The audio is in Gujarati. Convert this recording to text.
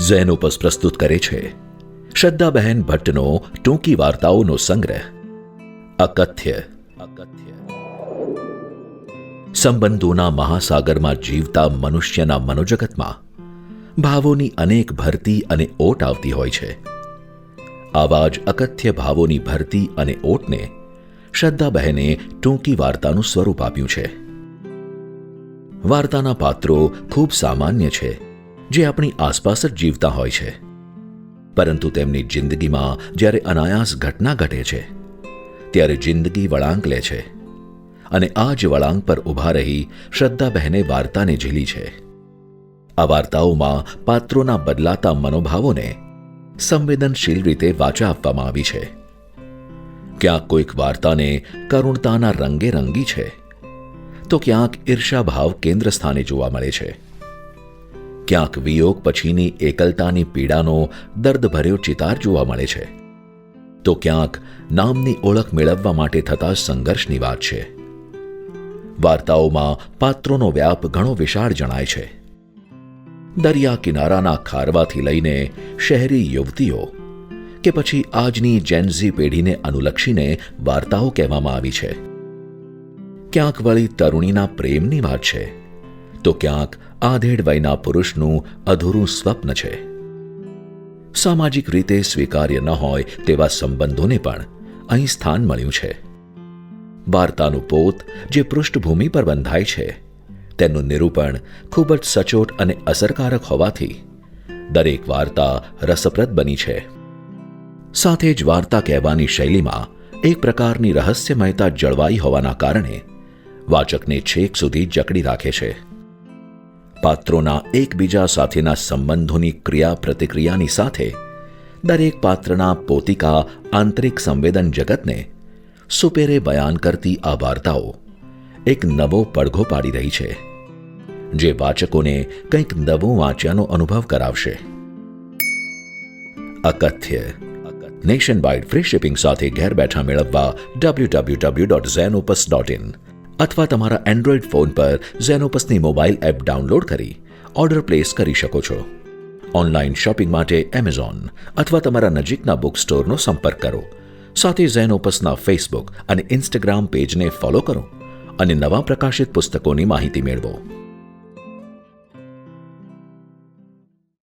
ઝેનોપસ પ્રસ્તુત કરે છે. શ્રદ્ધાબહેન ભટ્ટનો ટૂંકી વાર્તાઓનો સંગ્રહ. અકથ્ય. અકથ્ય. સંબંધોના મહાસાગરમાં જીવતા મનુષ્યના મનોજગતમાં ભાવોની અનેક ભરતી અને ઓટ આવતી હોય છે. આવા જ અકથ્ય ભાવોની ભરતી અને ઓટને શ્રદ્ધાબહેને ટૂંકી વાર્તાનું સ્વરૂપ આપ્યું છે. વાર્તાના પાત્રો ખૂબ સામાન્ય છે. જે આપણી આસપાસ જ જીવતા હોય છે. પરંતુ તેમની જિંદગીમાં જ્યારે અનાયાસ ઘટના ઘટે છે, ત્યારે જિંદગી વળાંક લે છે અને આ જ વળાંક પર ઊભા રહી શ્રદ્ધાબહેને વાર્તાને ઝીલી છે. આ વાર્તાઓમાં પાત્રોના બદલાતા મનોભાવોને સંવેદનશીલ રીતે વાચા આપવામાં આવી છે. ક્યાંક કોઈક વાર્તાને કરુણતાના રંગે રંગી છે, તો ક્યાંક ઈર્ષાભાવ કેન્દ્ર સ્થાને જોવા મળે છે. ક્યાંક વિયોગ પછીની એકલતાની પીડાનો દર્દભર્યો ચિતાર જોવા મળે છે. તો ક્યાંક નામની ઓળખ મેળવવા માટે થતા સંઘર્ષની વાત છે. વાર્તાઓમાં પાત્રોનો વ્યાપ ઘણો વિશાળ જણાય છે. દરિયા કિનારાના ખારવાથી લઈને શહેરી યુવતીઓ કે પછી આજની જેન્ઝી પેઢીને અનુલક્ષીને વાર્તાઓ કહેવામાં આવી છે. ક્યાંક વળી તરુણીના પ્રેમની વાત છે. તો ક્યાંક આધેડ વયના પુરુષનું અધૂરું સ્વપ્ન છે. સામાજિક રીતે સ્વીકાર્ય ન હોય તેવા સંબંધોને પણ અહીં સ્થાન મળ્યું છે. વાર્તાનું પોત જે પૃષ્ઠભૂમિ પર બંધાય છે, તેનું નિરૂપણ ખૂબ જ સચોટ અને અસરકારક હોવાથી દરેક વાર્તા રસપ્રદ બની છે. સાથે જ વાર્તા કહેવાની શૈલીમાં એક પ્રકારની રહસ્યમયતા જળવાઈ હોવાના કારણે વાચકને છેક સુધી જકડી રાખે છે. પાત્રોના એકબીજા સાથેના સંબંધોની ક્રિયા પ્રતિક્રિયાની સાથે દરેક પાત્રના પોતિકા આંતરિક સંવેદન જગતને સુપેરે બયાન કરતી આ વાર્તાઓ એક નવો પડઘો પાડી રહી છે, જે વાચકોને કંઈક નવું વાંચ્યાનો અનુભવ કરાવશે. અકથ્ય. નેશન વાઇડ ફ્રી શિપિંગ સાથે ઘેર બેઠા મેળવવા W W W dot Zenopus dot in અથવા તમારા એન્ડ્રોઇડ ફોન પર ઝેનોપસની મોબાઈલ એપ ડાઉનલોડ કરી ઓર્ડર પ્લેસ કરી શકો છો. ઓનલાઈન શોપિંગ માટે એમેઝોન અથવા તમારા નજીકના બુક સ્ટોરનો સંપર્ક કરો. સાથે ઝેનોપસના ફેસબુક અને ઇન્સ્ટાગ્રામ પેજને ફોલો કરો અને નવા પ્રકાશિત પુસ્તકોની માહિતી મેળવો.